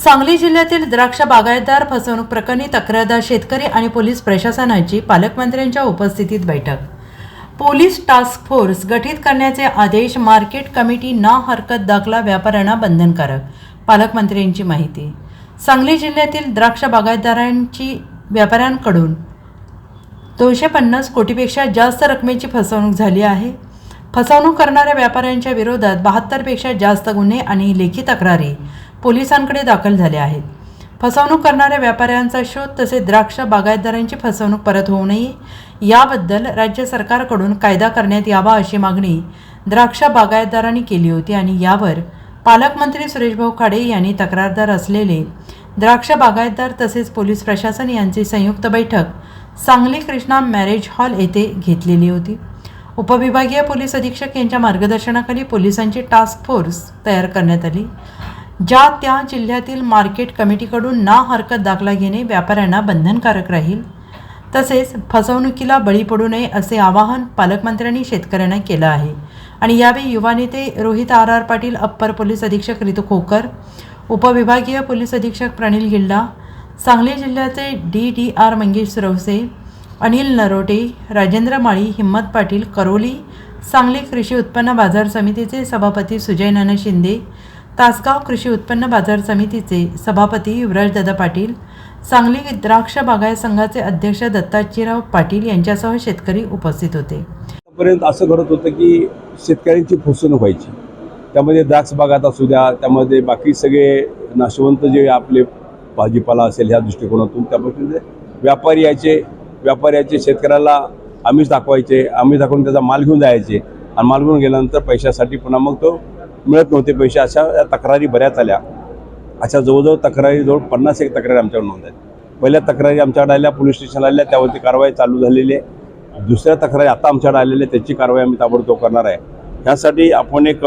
सांगली जिल्ह्यातील द्राक्ष बागायतदार फसवणूक प्रकरणी तक्रारदार शेतकरी आणि पोलीस प्रशासनाची पालकमंत्र्यांच्या उपस्थितीत बैठक. पोलीस टास्क फोर्स गठीत करण्याचे आदेश मार्केट कमिटी ना हरकत दाखला व्यापाऱ्यांना बंधनकारक पालकमंत्र्यांची माहिती. सांगली जिल्ह्यातील द्राक्ष बागायतदारांची व्यापाऱ्यांकडून दोनशे पन्नास कोटीपेक्षा जास्त रकमेची फसवणूक झाली आहे. फसवणूक करणाऱ्या व्यापाऱ्यांच्या विरोधात बहात्तरपेक्षा जास्त गुन्हे आणि लेखी तक्रारी. पोलिसांकडे दाखल झाले आहेत. फसवणूक करणाऱ्या व्यापाऱ्यांचा शोध तसेच द्राक्ष बागायतदारांची फसवणूक परत होऊ नये याबद्दल राज्य सरकारकडून कायदा करण्यात यावा अशी मागणी द्राक्ष बागायतदारांनी केली होती आणि यावर पालकमंत्री सुरेशभाऊ खाडे यांनी तक्रारदार असलेले द्राक्ष बागायतदार तसेच पोलीस प्रशासन यांची संयुक्त बैठक सांगली कृष्णा मॅरेज हॉल येथे घेतलेली होती. उपविभागीय पोलीस अधीक्षक यांच्या मार्गदर्शनाखाली पोलिसांची टास्क फोर्स तयार करण्यात आली. ज्या त्या जिल्ह्यातील मार्केट कमिटीकडून ना हरकत दाखला घेणे व्यापाऱ्यांना बंधनकारक राहील. तसेच फसवणुकीला बळी पडू नये असे आवाहन पालकमंत्र्यांनी शेतकऱ्यांना केलं आहे. आणि यावेळी युवा नेते Rohit R R Patil upper police अधीक्षक रितू खोकर उपविभागीय पोलीस अधीक्षक प्रणील गिल्डा सांगली जिल्ह्याचे D D R Mangesh Ravse Anil Narote Rajendra Mali Himmat Patil Karoli Sangli कृषी उत्पन्न बाजार समितीचे सभापती सुजय नाना शिंदे तासगाव कृषी उत्पन्न बाजार समितीचे सभापती युवराजदादा पाटील सांगली द्राक्ष बागायत संघाचे अध्यक्ष दत्ताजीराव पाटील यांच्यासह शेतकरी उपस्थित होते. पर्यंत असं घडत होतं की शेतकऱ्यांची फसवणूक व्हायची. त्यामध्ये द्राक्ष बागात असू द्या त्यामध्ये बाकी सगळे नाशवंत जे आपले भाजीपाला असेल ह्या दृष्टिकोनातून त्यापासून व्यापारी यायचे व्यापारी यायचे शेतकऱ्याला आम्हीच दाखवायचे आम्ही दाखवून त्याचा माल घेऊन जायचे. आणि माल घेऊन गेल्यानंतर पैशासाठी पुन्हा मग तो मिळत नव्हते पैसे. अशा या तक्रारी बऱ्याच आल्या. अशा जवळजवळ तक्रारी जवळ पन्नास एक तक्रारी आमच्याकडे नोंद आहेत. पहिल्या तक्रारी आमच्याकडे आल्या पोलीस स्टेशनला आल्या त्यावरती कारवाई चालू झालेली आहे. दुसऱ्या तक्रारी आता आमच्याकडे आलेल्या आहे त्याची कारवाई आम्ही ताबडतोब करणार आहे. ह्यासाठी आपण एक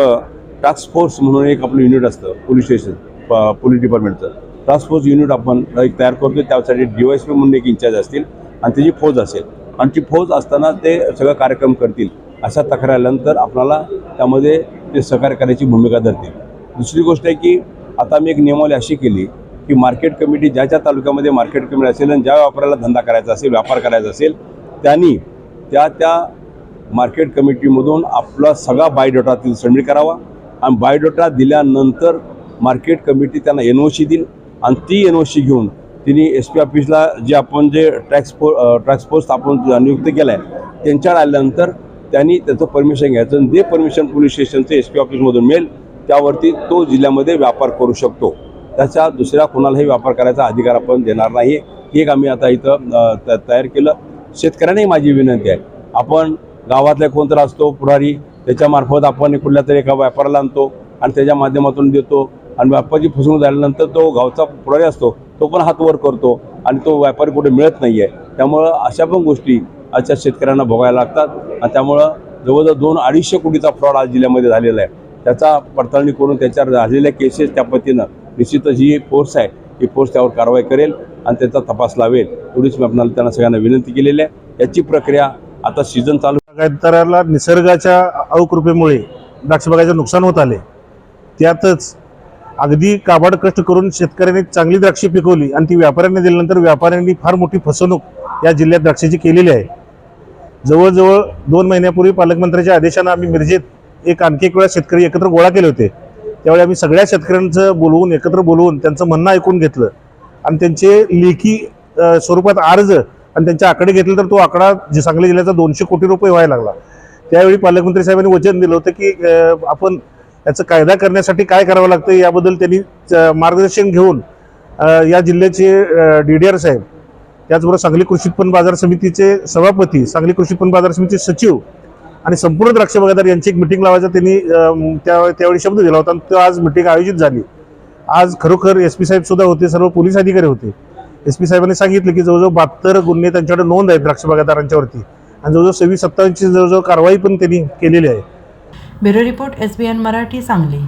टास्क फोर्स म्हणून एक आपलं युनिट असतं पोलीस स्टेशन प- पोलीस डिपार्टमेंटचं टास्क फोर्स युनिट आपण एक तयार करतो त्यासाठी डी वाय पी म्हणून एक इंचार्ज असतील आणि त्याची फौज असेल. आणि ती फौज असताना ते सगळं कार्यक्रम करतील. अशा तक्रार आल्यानंतर आपल्याला त्यामध्ये ते सहकार्य करायची भूमिका धरतील. दुसरी गोष्ट आहे की आता मी एक नियमावली अशी केली की मार्केट कमिटी ज्या ज्या तालुक्यामध्ये मार्केट कमिटी असेल आणि ज्या व्यापाऱ्याला धंदा करायचा असेल व्यापार करायचा असेल त्यांनी त्या त्या मार्केट कमिटीमधून आपला सगळा बायोडेटा तिथे सबमिट करावा आणि बायोडेटा दिल्यानंतर मार्केट कमिटी त्यांना एन ओ सी देईल आणि ती एन ओ सी घेऊन तिने एस पी ऑफिसला जे आपण जे टॅक्स फो टॅक्स फोर्स आपण नियुक्त केलं आहे त्यांच्याकडे आल्यानंतर त्यांनी त्याचं परमिशन घ्यायचं आणि जे परमिशन पोलीस स्टेशनचं एस पी ऑफिसमधून मिळेल त्यावरती तो जिल्ह्यामध्ये व्यापार करू शकतो. त्याचा दुसऱ्या कोणालाही व्यापार करायचा अधिकार आपण देणार नाही एक आम्ही आता इथं त- तयार केलं. शेतकऱ्यांनाही माझी विनंती आहे. आपण गावातला कोणतरी असतो पुढारी त्याच्यामार्फत आपण कुठल्या तरी एका व्यापाराला आणतो आणि त्याच्या माध्यमातून देतो. आणि व्यापारी फसवणूक झाल्यानंतर तो गावचा पुढारी असतो तो पण हात वर करतो आणि तो व्यापारी कुठे मिळत नाही आहे त्यामुळं अशा पण गोष्टी आजच्या शेतकऱ्यांना भोगायला लागतात. आणि त्यामुळं जवळजवळ दोन अडीचशे कोटीचा फ्रॉड आज जिल्ह्यामध्ये झालेला आहे. त्याचा पडताळणी करून त्याच्यावर झालेल्या केसेस त्या पद्धतीनं निश्चितच ही फोर्स आहे. ही फोर्स त्यावर कारवाई करेल आणि त्याचा तपास लावेल. एवढीच मी आपल्याला त्यांना सगळ्यांना विनंती केलेली आहे. याची प्रक्रिया आता सीझन चालू बागायतदाराला निसर्गाच्या अवकृपेमुळे द्राक्ष बागायचं नुकसान होत आले. त्यातच अगदी काबाड कष्ट करून शेतकऱ्यांनी चांगली द्राक्षे पिकवली आणि ती व्यापाऱ्यांनी दिल्यानंतर व्यापाऱ्यांनी फार मोठी फसवणूक या जिल्ह्यात द्राक्षाची केलेली आहे. जवळजवळ दोन महिन्यापूर्वी पालकमंत्र्यांच्या आदेशानं आम्ही मिरजेत एक आणखी एक वेळा शेतकरी एकत्र गोळा केले होते. त्यावेळी आम्ही सगळ्या शेतकऱ्यांचं बोलवून एकत्र बोलवून त्यांचं म्हणणं ऐकून घेतलं. आणि त्यांचे लेखी स्वरूपात अर्ज आणि त्यांचे आकडे घेतले तर तो आकडा जे सांगली जिल्ह्याचा दोनशे कोटी रुपये व्हायला लागला. त्यावेळी पालकमंत्री साहेबांनी वचन दिलं होतं की आपण याचं कायदा करण्यासाठी काय करावं लागतं याबद्दल त्यांनी मार्गदर्शन घेऊन या जिल्ह्याचे डी डी आर साहेब त्याचबरोबर सांगली कृषी उत्पन्न बाजार समितीचे सभापती सांगली कृषी उत्पन्न बाजार समितीचे सचिव आणि संपूर्ण द्राक्ष बागायदार यांची एक मिटिंग लावायचा त्यांनी त्या त्यावेळी शब्द दिला होता आणि तो आज मिटिंग आयोजित झाली. आज खरोखर एस पी साहेब सुद्धा होते सर्व पोलीस अधिकारी होते. एस पी साहेबांनी सांगितलं की जवळजवळ बहात्तर गुन्हे त्यांच्याकडे नोंद आहेत द्राक्ष बागायदारांच्यावरती आणि जवळजवळ सव्वीस सत्तावीसची जवळजवळ कारवाई पण त्यांनी केलेली आहे. Bureau report S B N Marathi Sangli.